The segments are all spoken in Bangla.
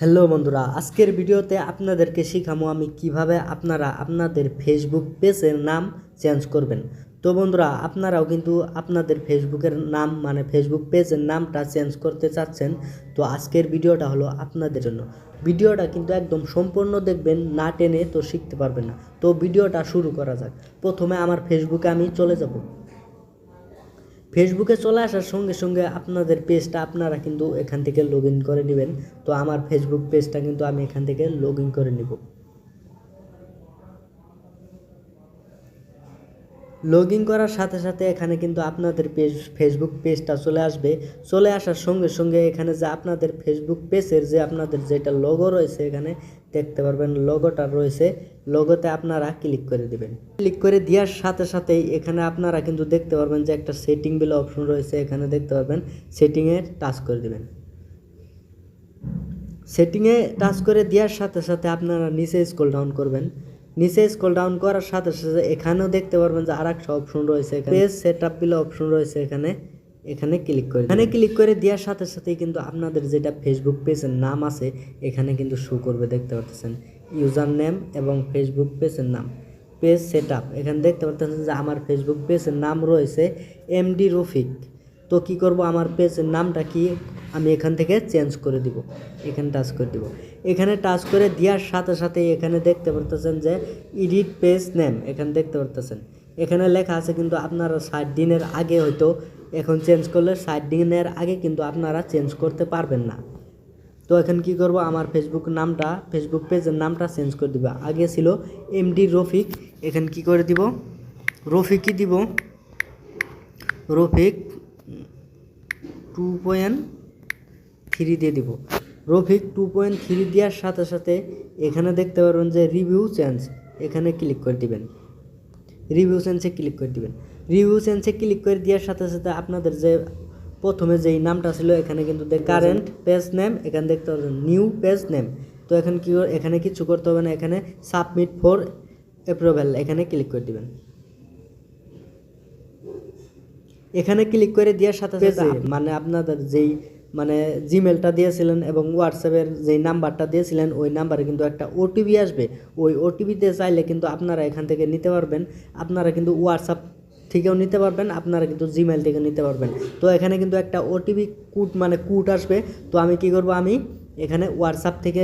হ্যালো বন্ধুরা, আজকের ভিডিওতে আপনাদেরকে শিখামো আমি কীভাবে আপনারা আপনাদের ফেসবুক পেজের নাম চেঞ্জ করবেন। তো বন্ধুরা, আপনারাও কিন্তু আপনাদের ফেসবুকের নাম মানে ফেসবুক পেজের নামটা চেঞ্জ করতে চাচ্ছেন, তো আজকের ভিডিওটা হলো আপনাদের জন্য। ভিডিওটা কিন্তু একদম সম্পূর্ণ দেখবেন, না টেনে তো শিখতে পারবেন না। তো ভিডিওটা শুরু করা যাক। প্রথমে আমার ফেসবুকে আমি চলে যাব। ফেসবুকে চলে আসার সঙ্গে সঙ্গে আপনাদের পেজটা আপনারা কিন্তু এখান থেকে লগ করে নেবেন। তো আমার ফেসবুক পেজটা কিন্তু আমি এখান থেকে লগ করে নিব। লগ ইন করার সাথে সাথে এখানে কিন্তু আপনাদের পেজ ফেসবুক পেজটা চলে আসবে। চলে আসার সঙ্গে সঙ্গে এখানে যে আপনাদের ফেসবুক পেজের যে আপনাদের যেটা লোগো রয়েছে এখানে, দেখতে পারবেন লোগোটা রয়েছে। লোগোতে আপনারা ক্লিক করে দিবেন। ক্লিক করে দেওয়ার সাথে সাথেই এখানে আপনারা কিন্তু দেখতে পারবেন যে একটা সেটিং বলে অপশন রয়েছে। এখানে দেখতে পারবেন সেটিংয়ে টাচ করে দিবেন। সেটিংয়ে টাচ করে দেওয়ার সাথে সাথে আপনারা নিচে স্ক্রল ডাউন করবেন। নিচে স্ক্রল ডাউন করার সাথে সাথে এখানেও দেখতে পারবেন যে আরেকটা অপশন রয়েছে পেজ সেট আপ বলে অপশন রয়েছে এখানে। এখানে ক্লিক করে এখানে ক্লিক করে দেওয়ার সাথে সাথেই কিন্তু আপনাদের যেটা ফেসবুক পেজের নাম আছে, এখানে কিন্তু শো করবে, দেখতে পাচ্ছেন ইউজার নেম এবং ফেসবুক পেজের নাম। পেজ সেট আপ এখানে দেখতে পাচ্ছেন যে আমার ফেসবুক পেজের নাম রয়েছে এমডি রফিক তো কি করব? আমার পেজের নামটা কি? আমি এখান থেকে চেঞ্জ করে দিব। এখানে টাচ করে দিব। এখানে টাচ করে দেওয়ার সাথে সাথে এখানে দেখতে পারতেছেন যে এডিট পেজ নেম এখানে দেখতে পারতেছেন। এখানে লেখা আছে কিন্তু আপনারা ষাট দিনের আগে হয়তো এখন চেঞ্জ করলে ষাট দিনের আগে কিন্তু আপনারা চেঞ্জ করতে পারবেন না। তো এখন কি করব? আমার ফেসবুক নামটা ফেসবুক পেজের নামটা চেঞ্জ করে দিব। আগে ছিল এমডি রফিক এখানে কি করে দিব? রফিকই দিব। রফিক টু পয়েন্ট থ্রি দিয়ে দিব। রফিক টু পয়েন্ট থ্রি দেওয়ার সাথে সাথে এখানে দেখতে পারবেন যে রিভিউ চেঞ্জ এখানে ক্লিক করে দিবেন। রিভিউ চেঞ্জে ক্লিক করে দিবেন। রিভিউ চেঞ্জে ক্লিক করে দেওয়ার সাথে সাথে আপনাদের যে প্রথমে যেই নামটা ছিল এখানে কিন্তু কারেন্ট পেজ নেম এখানে দেখতে পাবেন নিউ পেজ নেম তো এখন কি এখানে কিছু করতে হবে না এখানে সাবমিট ফর অ্যাপ্রুভেল এখানে ক্লিক করে দিবেন। এখানে ক্লিক করে দেওয়ার সাথে সাথে মানে আপনাদের যেই মানে জিমেলটা দিয়েছিলেন এবং হোয়াটসঅ্যাপের যেই নাম্বারটা দিয়েছিলেন, ওই নাম্বারে কিন্তু একটা ওটিপি আসবে। ওই ওটিপিতে চাইলে কিন্তু আপনারা এখান থেকে নিতে পারবেন। আপনারা কিন্তু হোয়াটসঅ্যাপ থেকেও নিতে পারবেন, আপনারা কিন্তু জিমেল থেকে নিতে পারবেন। তো এখানে কিন্তু একটা ওটিপি কোড মানে কোড আসবে। তো আমি কি করব? আমি এখানে হোয়াটসঅ্যাপ থেকে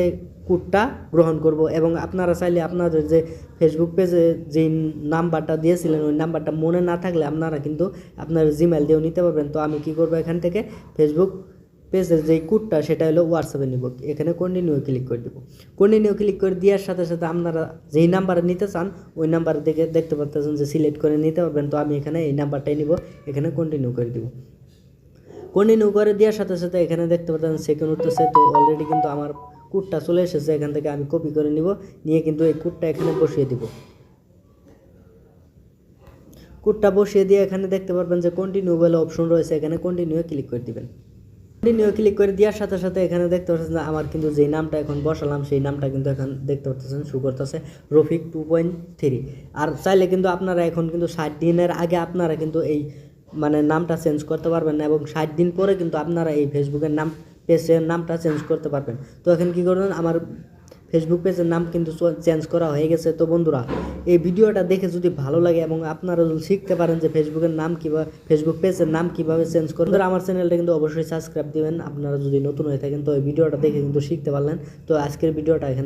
কোডটা গ্রহণ করব এবং আপনারা চাইলে আপনাদের যে ফেসবুক পেজে যেই নাম্বারটা দিয়েছিলেন, ওই নাম্বারটা মনে না থাকলে আপনারা কিন্তু আপনার জিমেল দিয়েও নিতে পারবেন। তো আমি কি করব এখান থেকে? ফেসবুক পেজের যেই কোডটা, সেটা হলো হোয়াটসঅ্যাপে নিব। এখানে কন্টিনিউ ক্লিক করে দেবো। কন্টিনিউ ক্লিক করে দেওয়ার সাথে সাথে আপনারা যেই নাম্বারে নিতে চান, ওই নাম্বার দেখে দেখতে পাচ্ছেন যে সিলেক্ট করে নিতে পারবেন। তো আমি এখানে এই নাম্বারটাই নিব, এখানে কন্টিনিউ করে দিব। কন্টিনিউ করে দেওয়ার সাথে সাথে এখানে দেখতে পাচ্ছেন সেকেন্ড উঠতেছে তো অলরেডি কিন্তু আমার কোডটা চলে এসেছে, এখান থেকে আমি কপি করে নিব, নিয়ে কিন্তু এই কোডটা এখানে বসিয়ে দিব। কোডটা বসিয়ে দিয়ে এখানে দেখতে পারবেন যে কন্টিনিউ বলে অপশন রয়েছে, এখানে কন্টিনিউ ক্লিক করে দিবেন। কন্টিনিউ ক্লিক করে দেওয়ার সাথে সাথে এখানে দেখতে পাচ্ছেন না আমার কিন্তু যে নামটা এখন বসালাম, সেই নামটা কিন্তু এখন দেখতে পাচ্ছেন শু করতেছে রফিক টু পয়েন্ট থ্রি আর চাইলে কিন্তু আপনারা এখন কিন্তু ষাট দিনের আগে আপনারা কিন্তু এই মানে নামটা চেঞ্জ করতে পারবেন না এবং ষাট দিন পরে কিন্তু আপনারা এই ফেসবুকের নাম পেজের নামটা চেঞ্জ করতে পারবেন। তো এখন কী করবেন? আমার ফেসবুক পেজের নাম কিন্তু চেঞ্জ করা হয়ে গেছে। তো বন্ধুরা, এই ভিডিওটা দেখে যদি ভালো লাগে এবং আপনারা যদি শিখতে পারেন যে ফেসবুকের নাম কীভাবে ফেসবুক পেজের নাম কীভাবে চেঞ্জ করেন তাহলে আমার চ্যানেলটা কিন্তু অবশ্যই সাবস্ক্রাইব দিবেন। আপনারা যদি নতুন হয়ে থাকেন, তো এই ভিডিওটা দেখে কিন্তু শিখতে পারলেন। তো আজকের ভিডিওটা এখান